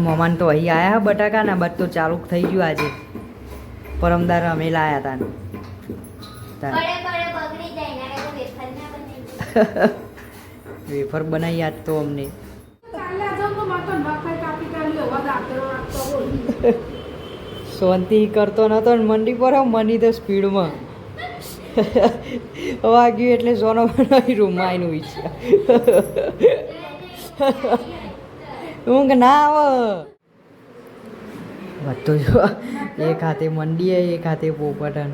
મમાન તો અહીં આવ્યા બટાકા ને બાદ તો ચાલુ થઈ ગયું આજે. પરમદાર અમે લાયા તા તાન. પડે પડે બગડી જાય એના કરતાં વેફર બનાવી વેફર આજ તો અમને. શાંતિ કરતો નતો ને મંડી પર મની તો સ્પીડમાં. વાગ્યું એટલે સોનો બનાવી રૂમમાં આવીને ઈચ્છા ઊંઘ ના આવે. વધતો જો એક હાથે મંડી એક હાથે પોપટન.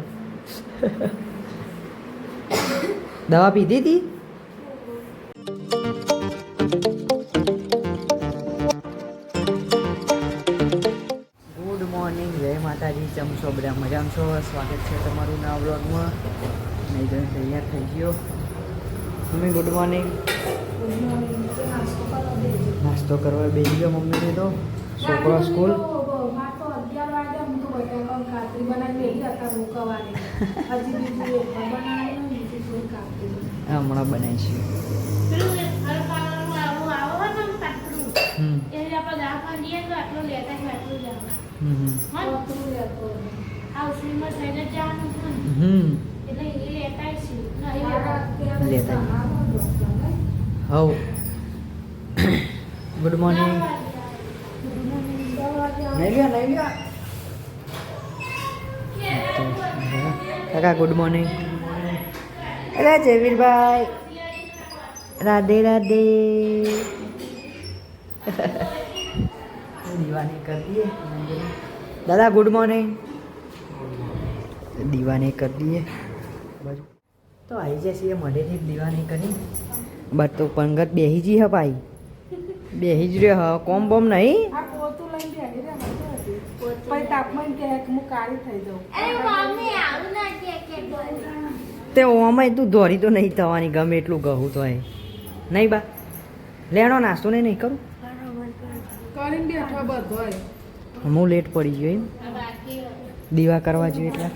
દવા પીધી હતી ગુડ મોર્નિંગ જય માતાજી ચમ છો બધા? મજામાં છો? સ્વાગત છે તમારું નવા બ્લોગમાં નહીં તમે તૈયાર થઈ ગયો. મમ્મી ગુડ મોર્નિંગ નાસ્તો કરવા બેસી ગયો મમ્મીને તો. છોકરો સ્કૂલ. હમણાં બનાવી હમ. હમ હમ. હવ. ગુડ મોર્નિંગ નહીં લ્યો નહીં લ્યો કાકા ગુડ મોર્નિંગ અરે જયવીરભાઈ. રાધે રાધે. દીવાની કરી દઈએ. દાદા ગુડ મોર્નિંગ દીવાની કરી દઈએ. તો આવી જશે મળેથી દીવાની કરી. બટ તો પંગત બેહી જઈ હ ભાઈ હિજરે જ રહ્યો હ કોમ બોમ નહીં? તાપમાન કે હું કાળી થઈ જાઉં. અરે મમ્મી આવું ના કે કે તે ઓમાય તું દોરી તો નહીં થવાની ગમે એટલું ગહું તો એ નહીં બા લેણો નાસ્તો ને નહીં કરું? કરીને બેઠો બધો હું લેટ પડી ગયો એમ. દીવા કરવા જોઈએ એટલા.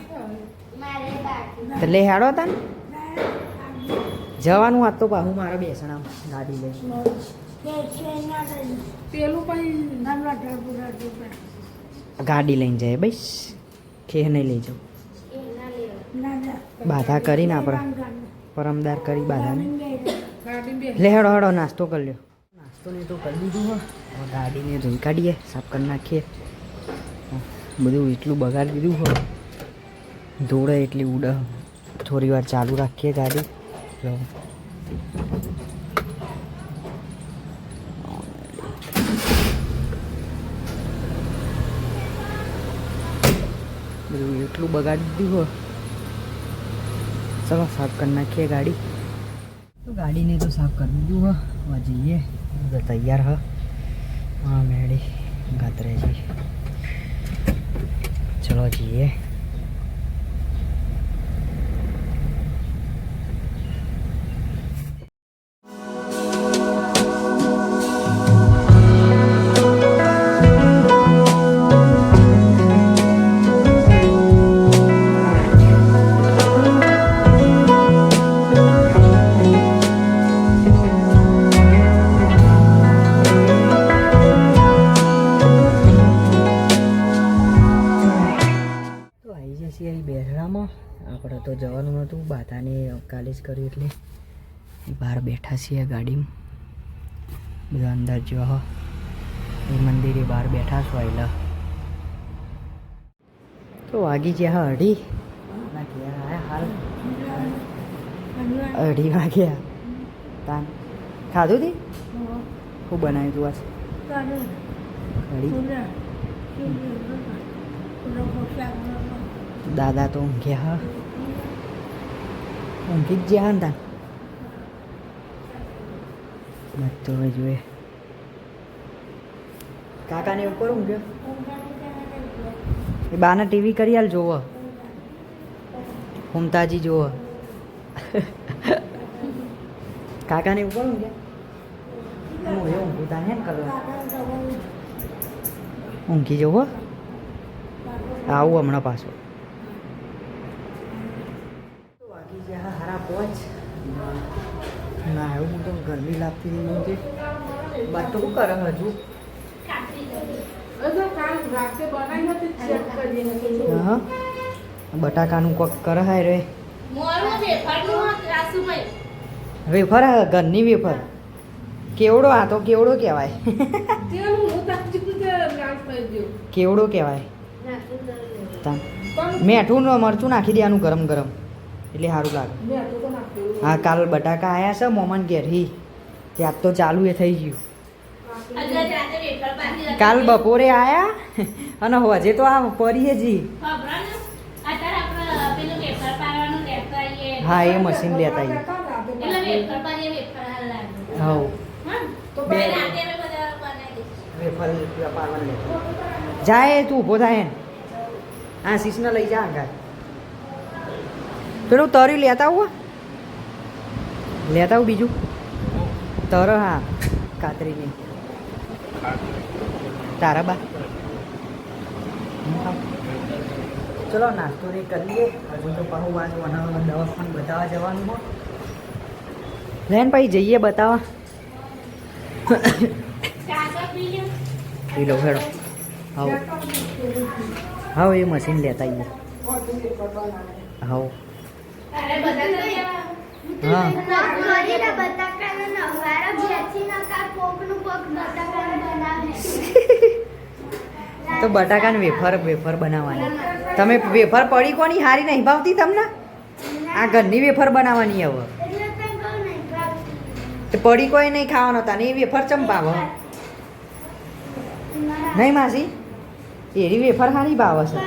તો લે હાડો હતા ને જવાનું આ તો પાહું મારા બેસણા ગાડી લઈ પેલું ગાડી લઈને જાય બસ. ખેહ નહીં લઈ જાઉં બાધા કરીને આપણે પરમદાર કરી બાધાને. લે હેડો હેડો નાસ્તો કરી લ્યો. નાસ્તો ને તો કરી દીધું હો. હવે ગાડીને ધોઈ કાઢીએ સાફ કરી નાખીએ. બધું એટલું બગાડી દીધું હોય ધોળે એટલી ઉડ થોડી વાર ચાલુ રાખીએ ગાડી. એટલું બગાડી દીધું હોય. ચલો સાફ કરી નાખીએ ગાડી. ગાડીને તો સાફ કરી દીધું હોય હવે જઈએ. બધા તૈયાર, હ. હા મેડી ગાતરે જઈએ ચલો જઈએ. આવી જશે બેસડામાં આપણે તો જવાનું નહોતું. બાતાને કાલે જ કર્યું એટલે બહાર બેઠા છીએ ગાડીમાં. બધા અંદર જો એ મંદિરે બહાર બેઠા છો એટલે તો વાગી ગયા હા અઢી. અઢી વાગ્યા. તાન. ખાધું તી? શું બનાવ્યું તું આજ? કઢી? દાદા તો ઊંઘ્યા, હા. ઊંઘી જ ગયા હતા. બધો જોઈએ. કાકાને ઉપર ઊંઘ્યો એ બાના ટીવી કરી હાલ જોવો. હુમતાજી જોવો. કાકાને ઉપર ઊંઘ્યા હું ઊંઘું તાને એમ ઊંઘી જવો આવું હમણાં પાછું વાગી પહોંચ ના એવું હું તો ગરમી લાગતી મને બાર શું કરે હજુ? બટાકાનું કોક કરે હાય રે. વેફર ઘરની વેફર. કેવડો આ તો કેવડો કહેવાય. કેવડો કહેવાય. મેઠું ને મરચું નાખી દેવાનું ગરમ ગરમ. એટલે સારું લાગે. હા કાલ બટાકા આવ્યા છે મોમન ઘેર હી. ત્યાં તો ચાલુ એ થઈ ગયું. કાલ બપોરે આયા અને હજે તો આ પરીએ જી. હા એ મશીન લેતા આવીએ જાય તું ઊભો થાય આ શીશને લઈ જા આગળ. પેલું તર્યું લેતા આવું. લેતા આવું બીજું. તર, હા કાતરીની તારા બા. ચલો, નાસ્તો રે લે હજુ તો પાહુ વાત બનાવવા દવાખાન બતાવવા જવાનું હોય. લેન ભાઈ, જઈએ બતાવવા. પી લો, હેડો. હાવ હાવ એ મશીન લેતા આવીએ. હાવ તો બટાકાનો વેફર વેફર બનાવવાની. તમે વેફર પડી કોની હારી નહીં ભાવતી તમને? આ ઘરની વેફર બનાવવાની હવે. તે પડી કોઈ નહીં ખાવાનો તને એ વેફર ચમ ભાવે? નહીં માસી? એવી વેફર હારી ભાવ છે.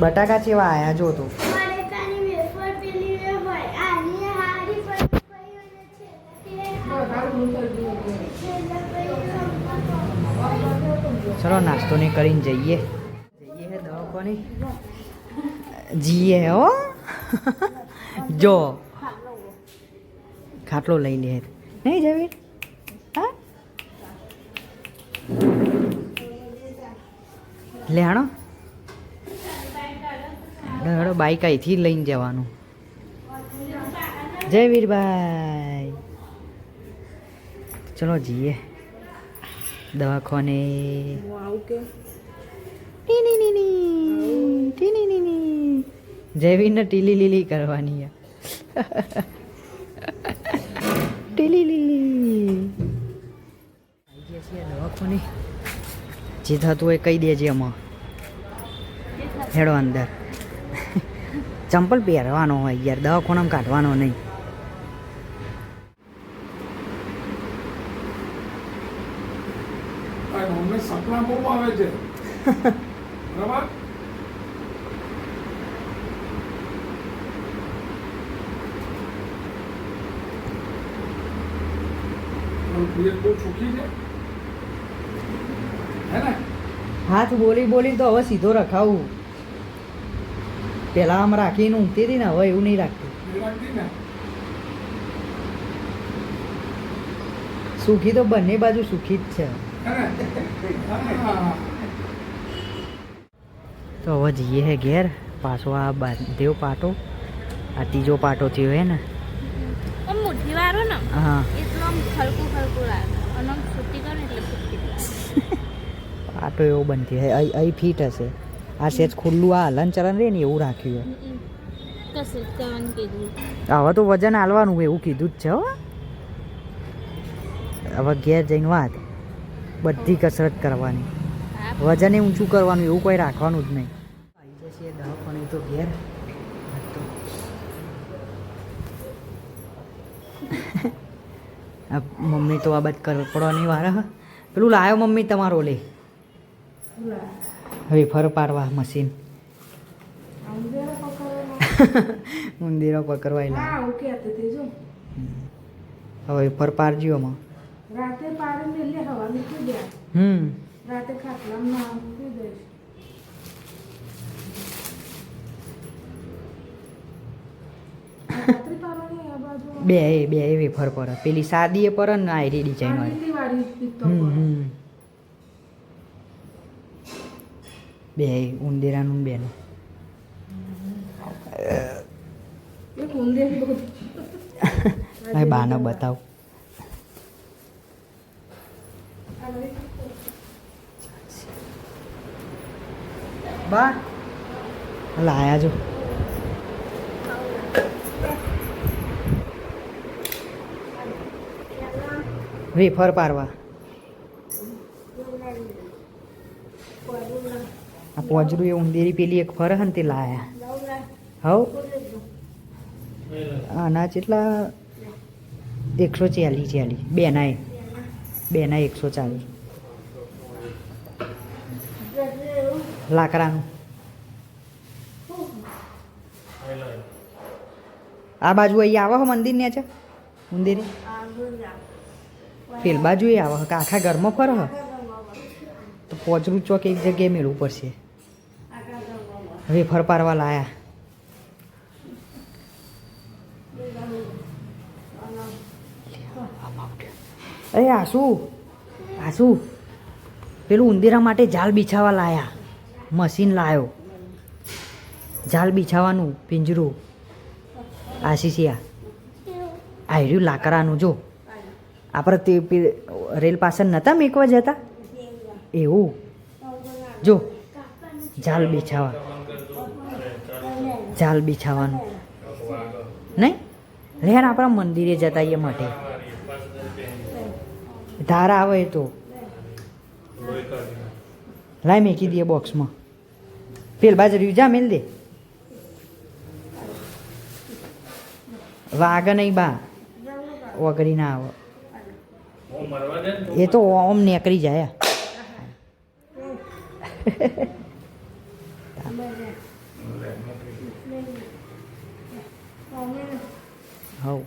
બટાકા ચેવા આયા જો તો બટાકાની વેફર પેલી હોય આની હારી પર વધારે હું કરી દઉં ચલો, નાસ્તો ને કરીને જઈએ. જઈએ હે. દવાખાને જીએ હો જો. ખાટલો લઈ લે નહીં જવી? હા? લે હેડો હેડો, બાઈક અહીંથી લઈને જવાનું. જય વીરભાઈ. ચલો, જઈએ. દવાખાને. જેવીને ટીલી લીલી કરવાની ટીલી લીલી દવાખાને. જે થતું હોય કહી દેજે એમાં હેડો અંદર. ચંપલ પહેરવાનો હોય યાર દવાખાનામાં કાઢવાનો નહીં ભાઈ અમને સપના બહુ આવે છે. બરાબર? હાથ બોલી બોલી તો હવે સીધો રખાવું. પેલા આમ રાખીને ઊંઘતી હતી ને હવે એવું નહીં રાખતી. સુખી તો બંને બાજુ સુખી જ છે. તો હવે જઈએ હે ઘેર. પાછો આ બાંધ્યો પાટો. આ ત્રીજો પાટો થયો હે ને. મુઠ્ઠી વાળો ને. હા. એટલું આમ ખલકું ખલકું લાગે અને આમ છૂટી કરો એટલે ફૂટી પાટો એવો બનતી હે. અહીં અહીં ફીટ હશે. આ સેજ ખુલ્લું આ હલન ચલન રે ને એવું રાખ્યું હે. હવે તો વજન હાલવાનું એવું કીધું જ છે હો. હવે ઘેર જઈને વાત. બધી કસરત કરવાની. વજને ઊંચું કરવાનું એવું કોઈ રાખવાનું જ નહીં. આવી જશે દવાખાને તો ઘેર મમ્મી તો આ બધ કરપડવાની વાર. પેલું લાયો મમ્મી તમારો લે. હવે પાડવા મશીન. મંદિરો પકડવા લાવ હવે ફર પાડજો આમાં. રાતે પારે મેલે હવા મૂકી દે હમ. રાતે ખાટલામાં ના મૂકી દે બે એ બે એવી વેફર પર પેલી સાદી એ. પર ને આયરી ડિઝાઇન વાળી બે ઉંદેરાનું બેનું. ઊંધે બાને બતાવ. બા. લાયા જો. વેફર પારવા આ પોજરું એ ઉંદેરી પેલી એક ફર હન તે લાયા. હવ. આના જેટલા એકસો ચાલીસ ચાલીસ. બેનાય બેના એકસો ચાલીસ. લાકડાનું આ બાજુ અહીં આવો મંદિર ને છે. મંદિરે પેલ બાજુ એ આવો કે આખા ઘરમાં ફરો તો પોચરું ચોક એક જગ્યાએ મેળવું પડશે. વેફર પારવા લાયા. અરે આસુ આસુ, પેલું ઉંદીરા માટે જાલ બિછાવા લાયા. મશીન લાવ્યો જાલ બિછાવાનું, પિંજરું. આશીષિયા આયર્યું લાકડાનું, જો. આપણે તે રેલ પાસે નહોતા મેકવા જતા? એવું. જો. જાલ બિછાવા. જાલ બિછાવાનું. નહીં? લેર આપણા મંદિરે જતા એ માટે. ધારા આવે તો. લાય કીધી એ બોક્સમાં પેલ બાજરી જા મેલ દે. વાગ નહીં બા. વગડી ના આવે. એ તો ઓમ નીકળી જાય. હવ.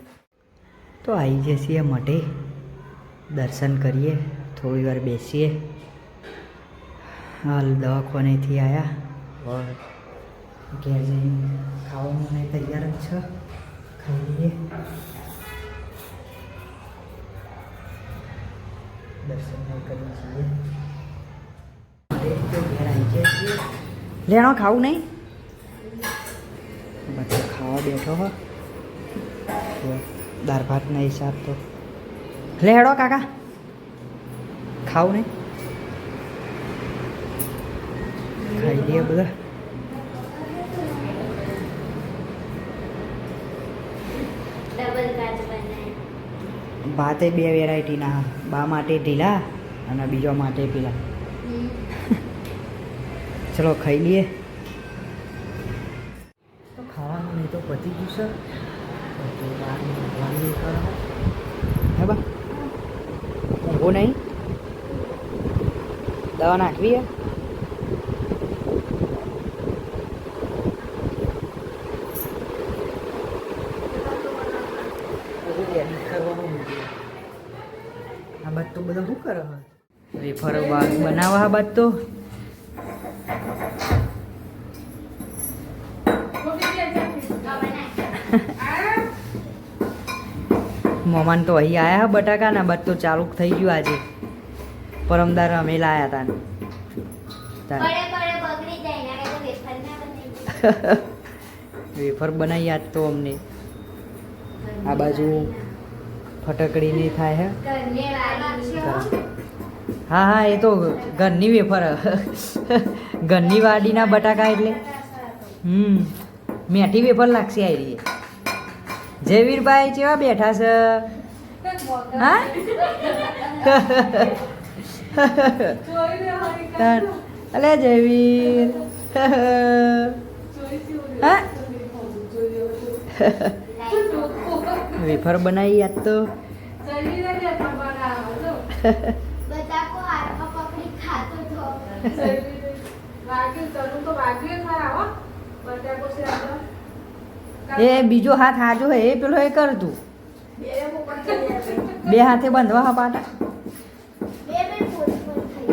તો આવી જઈએ મઢે. દર્શન કરીએ. થોડી વાર બેસીએ. હાલ દવાખાનેથી આવ્યા ઘેર જઈને ખાવાનું નહીં તૈયાર જ છે? ખાઈ લઈએ. દર્શન નહીં કરી છીએ લેણો ખાવું નહીં? બધા ખાવા બેઠો હો. દાળ ભાતના હિસાબ તો. લેડો કાકા. ખાવું નહીં? ખાઈ લઈએ બધા. ડબલ કાચ બનાય. ભાતે બે વેરાયટીના બા માટે ઢીલા અને બીજો માટે પેલા. ચલો ખાઈ લઈએ. તો ખાવાનું નહીં તો પતી ગયું બહારની હે બા? નહીં? દવા નાખવી હે? કરવાનું મૂક્યું. આ બાદ તો બધા શું કરે હવે વેફર બનાવવા આ બાદ તો મમાન તો અહીં આયા બટાકા ના બાદ તો ચાલુ થઈ ગયું આજે પરમદાર અમે લાયા હતા વેફર બનાવી આજ તો અમને. આ બાજુ ફટકડીની થાય હે. હા હા, એ તો ઘરની વેફર. ઘરની વાડીના બટાકા એટલે. હમ, મેઠી વેફર લાગશે આવી રહી જયવીરભાઈ કેવા બેઠા છે? હા. અલે જયવીર. હા? વેફર બનાવી આજ તો. તો. એ બીજો હાથ હાજો હે એ પેલો એ કરતું બે હાથે બાંધવા હા પાટા.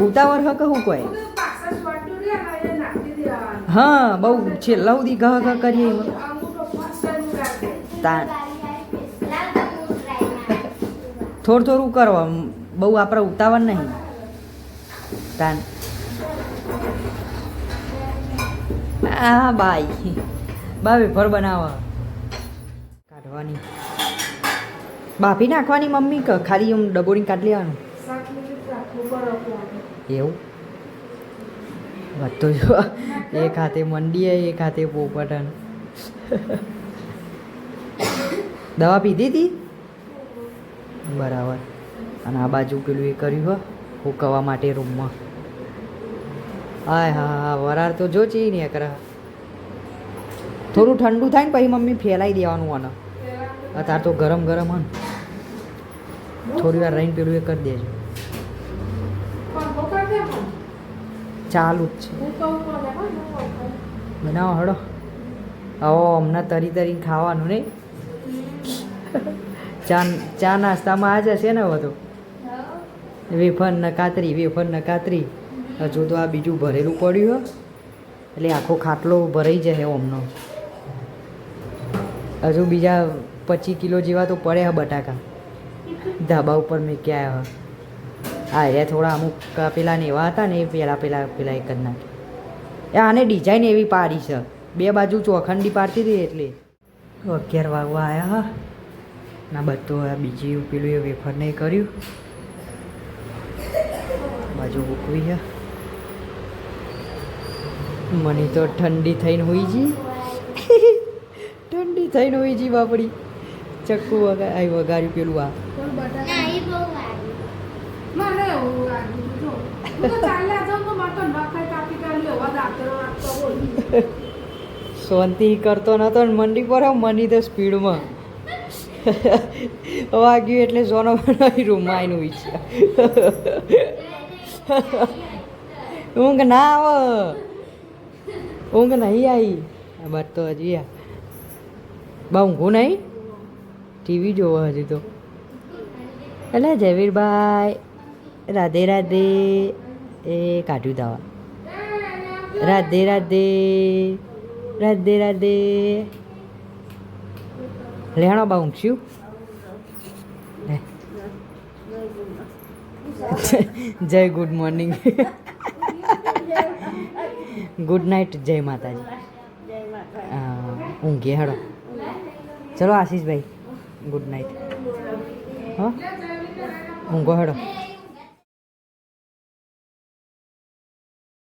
ઉતાવળ હું કોઈ? હા બહુ છેલ્લા સુધી ગહ ગહ કરીએ એમાં. થોડું થોડું કરવા બહુ આપણે ઉતાવળ નહીં. તાન. આ બાઈ. બા વેફર બનાવવા. કાઢવાની. બાફી નાખવાની મમ્મી કે. ખાલી એમ ડબોડી કાઢી લેવાનું. એવું? વધતો જો. એક હાથે મંડીએ એક હાથે પોપટન. દવા પીધી હતી બરાબર. અને આ બાજુ પેલું એ કર્યું હું હુકવા માટે રૂમમાં. હા હા હા વરાળ તો જો ચી ને કરે થોડું ઠંડુ થાય ને પછી મમ્મી ફેલાઈ દેવાનું આને. અત્યારે તો ગરમ ગરમ હન થોડી વાર રહીને પેલું એ કરી દેજો. ચાલુ જ છે. બનાવો હળો. આવો હમણાં તરી તરીને ખાવાનું નહીં. ચા ચા નાસ્તામાં આ જ હશે ને બધું? વેફર ને કાતરી વેફર ને કાતરી. હજુ તો આ બીજું ભરેલું પડ્યું એટલે આખો ખાટલો ભરાઈ જશે ઓમનો. હજુ બીજા પચીસ કિલો જેવા તો પડે હા બટાકા. ધાબા ઉપર મેં ક્યાં હા. એ થોડા અમુક પેલા ને એવા હતા ને એ પહેલાં પહેલાં પેલા એક જ નાખે. એ આને ડિઝાઇન એવી પાડી છે. બે બાજુ ચોખંડી પાડતી હતી એટલે. અગિયાર વાગવા આવ્યા હા. ના બધું આ બીજી પેલું એ વેફર નહીં કર્યું. બાજુ મૂકવી છે. મને તો ઠંડી થઈને હોઈ જી ઠંડી થઈને હોઈ જી બાપડી. ચક્કુ વગા આ વગાડ્યું પેલું આ. શાંતિ કરતો નતો ને મંડી પર મની તો સ્પીડમાં. વાગ્યું એટલે સોનો રૂમમાં આવીને ઈચ્છા ઊંઘ ના આવે. ઊંઘ નહીં આવી. આ બાદ તો હજી બા ઊંઘું નહીં? ટીવી જોવો હજી તો. એટલે જયવીરભાઈ રાધે રાધે, એ કાઢ્યું દાવા. રાધે રાધે રાધે રાધે. લેણો બા ઊંઘ્યું જય ગુડ મોર્નિંગ. ગુડ નાઇટ જય માતાજી. હા, ઊંઘીએ હેડો. ચલો આશીષભાઈ ગુડ નાઇટ. હા. ઊંઘો હેડો.